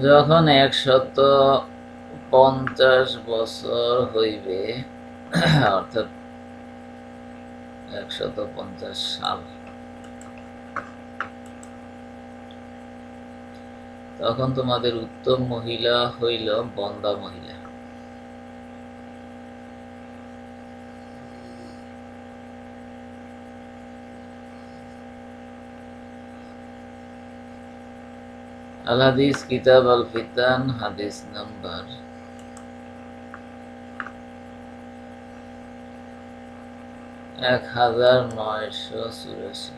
যখন একশত পঞ্চাশ বছর হইবে, অর্থাৎ একশত পঞ্চাশ সাল, তখন তোমাদের উত্তম মহিলা হইল বন্দা মহিলা। আল হাদিস কিতাব আল ফিতান হাদিস নাম্বার এক হাজার নয়শো চুরাশি।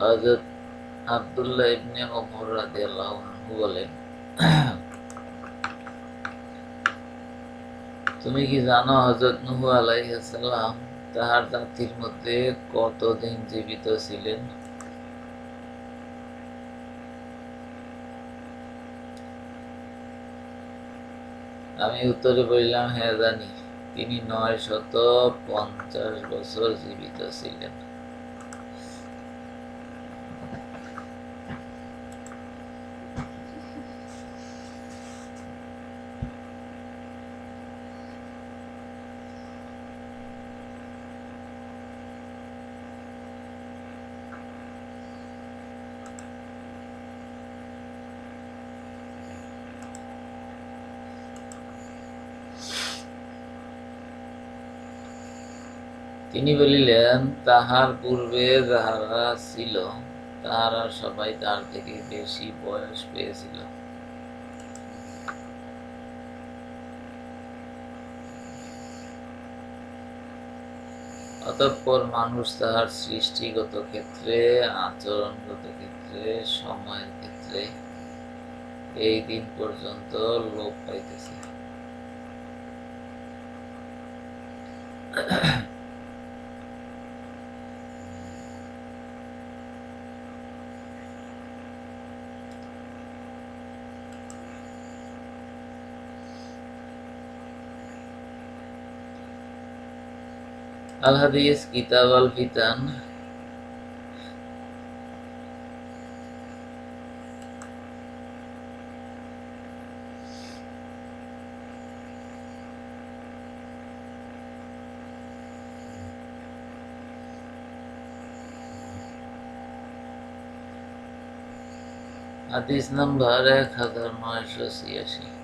হযরত আব্দুল্লাহ ইবনে ওমর বলেন, তুমি কি জানো তাহার জাতির মধ্যে কতদিন জীবিত ছিলেন? আমি উত্তরে বললাম হ্যাঁ জানি। তিনি নয় শত পঞ্চাশ বছর জীবিত ছিলেন। তিনি বলিলেন, তাহার পূর্বে যাহারা ছিল, তাহারা সবাই তার থেকে বেশি বয়স পেয়েছিল। অতঃপর মানুষ তাহার সৃষ্টিগত ক্ষেত্রে, আচরণগত ক্ষেত্রে, সময়ের ক্ষেত্রে এই দিন পর্যন্ত লোপ পাইতেছে। Al-Hadis Kitab Al-Fitan Hadis number 1986